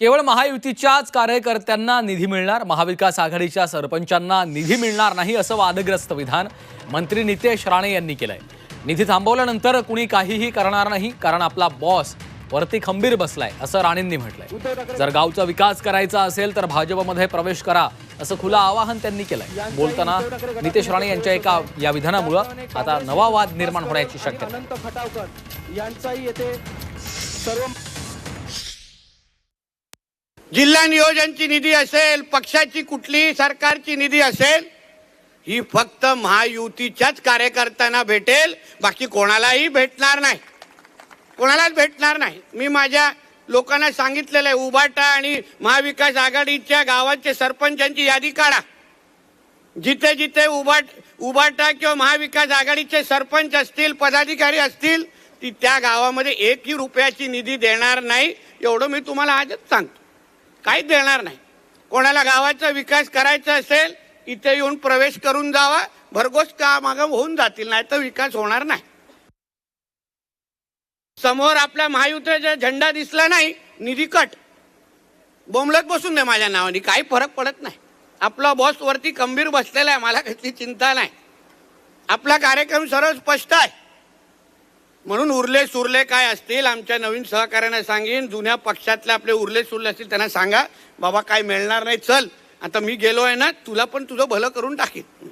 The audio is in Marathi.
केवळ महायुतीच्याच कार्यकर्त्यांना निधी मिळणार महाविकास आघाडीच्या सरपंचांना निधी मिळणार नाही असं वादग्रस्त विधान मंत्री नितेश राणे यांनी केलंय. निधी थांबवल्यानंतर कुणी काहीही करणार नाही कारण आपला बॉस वरती खंबीर बसलाय असं राणेंनी म्हटलंय. जर गावचा विकास करायचा असेल तर भाजपमध्ये प्रवेश करा असं खुलं आवाहन त्यांनी केलंय. बोलताना नितेश राणे यांच्या एका या विधानामुळं आता नवा वाद निर्माण होण्याची शक्यता जिल्हा नियोजनची निधी असेल पक्षाची कुठलीही सरकारची निधी असेल ही फक्त महायुतीच्याच कार्यकर्त्यांना भेटेल बाकी कोणालाही भेटणार नाही. कोणालाच भेटणार नाही. मी माझ्या लोकांना सांगितलेलं आहे उभाटा आणि महाविकास आघाडीच्या गावाचे सरपंचांची यादी काढा. जिथे जिथे उभाट उभाटा किंवा महाविकास आघाडीचे सरपंच असतील पदाधिकारी असतील ती त्या गावामध्ये एकही रुपयाची निधी देणार नाही एवढं मी तुम्हाला आजच सांगतो. काहीच देणार नाही. कोणाला गावाचा विकास करायचा असेल इथे येऊन प्रवेश करून जावा भरघोस का मागं होऊन जातील नाही तर विकास होणार नाही. समोर आपल्या महायुतीचा झेंडा दिसला नाही निधी कट. बोंबलत बसून दे माझ्या नावाने काही फरक पडत नाही. आपला बॉस वरती खंबीर बसलेला आहे मला कसली चिंता नाही. आपला कार्यक्रम सरळ स्पष्ट आहे. म्हणून उरले सुरले काय असतील आमच्या नवीन सहकार्याने सांगेन जुन्या पक्षातले आपले उरले सुरले असतील त्यांना सांगा बाबा काय मिळणार नाही चल. आता मी गेलो आहे ना तुला पण तुझं भलं करून टाकीन.